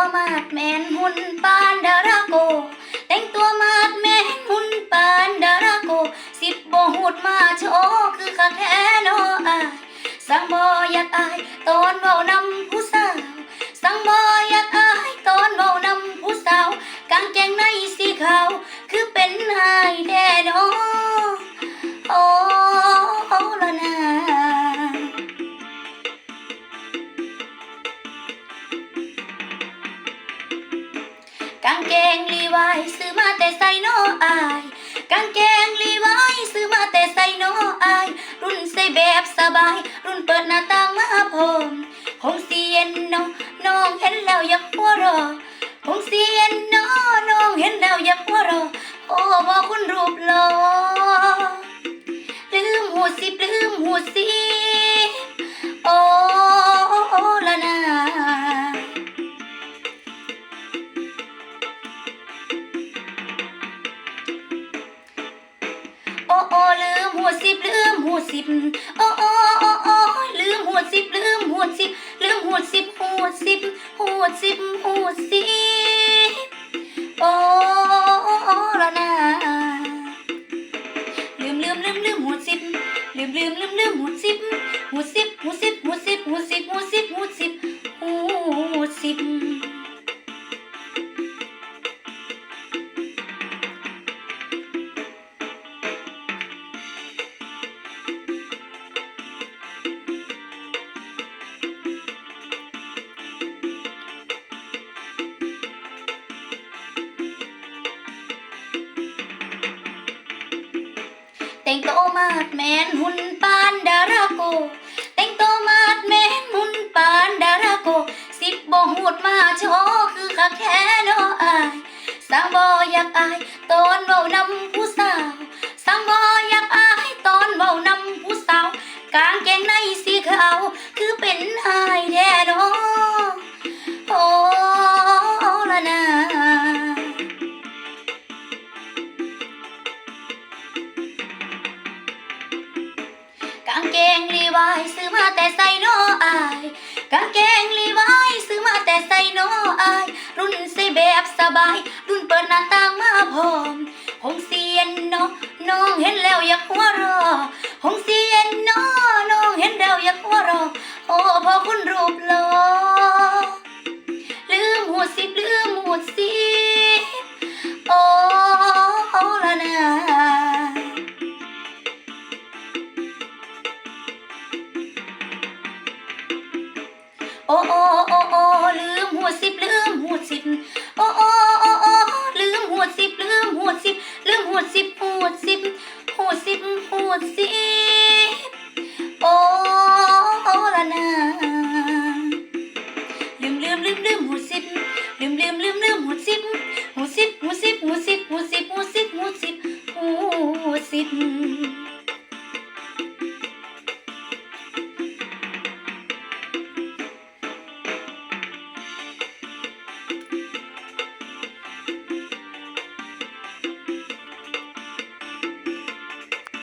ตัวมาดแมนหุ่นปานดาราโก แต่งตัวมาดแมนหุ่นปานดาราโก สิบโบหูดมาโชว์คือคักแท้โนอาย สังบออยากอายตอนเว้านำผู้สาว สังบออยากอางเกงลีวายซื้อมาแต่ใส่โนอายกางเกงลีวายซื้อมาแต่ใส่โนอาย รุ่นใส่แบบสบาย รุ่นเปิดหน้าต่างมาพร้อมคงเสียนน้องน้องเห็นแล้วอยากหัวรอคงเสียนน้องน้องเห็นแล้วอยากหัวรอโอ้บอกคุณรูปหล่อลืมหูสิบลืมหูสิ สิบลืมหัวสิบโอ้โอ้โอ้โอ้ลืมหัวสิบลืมหัวสิบลืมหัวสิบหัวสิบหัวสิบหัวสิบโอ้โอ้ละนาลืมลืมลืมลืมหัวสิบลืมลืมลืมลืมหัวสิบหัวสิบหัวสิบหัวสิบหัวสิบ แต่งโตมาดแมนหุ่นปานดาราโก แต่งโตมาดแมนหุ่นปานดาราโก สิบบ่หูดมาโชว์คือคักแค่นออายสาวบ่อยากอายตอนเว้านำผู้สาวสาวบ่อยากอายตอนเว้านำผู้สาว กางเกงในสีขาวคือเป็นอายแท้นอ งเกงลีวายซื้อมาแต่ใส่โนอายกางเกงลีวายซื้อมาแต่ใส่โนอาย รุ่นใส่แบบสบาย รุ่นเปิดหน้าต่างมาพร้อมหงเสียนเนาะน้องเห็นแล้วอยากหัวเรอหงเสียนเนาะน้องเห็นแล้วอยากหัวเรอโอ้พอคุณรูปหล่อลืมหูสิบ โอ้โอโอโอลืมหัวสิบลืมหัวสิบโอ้โอโอโอลืมหัวสิบลืมหัวสิบลืมหัวสิบหัวสิบหัวสิบหัวสิบโอ้ละนาลืมลืมลืมลืมหัวสิบลืมลืม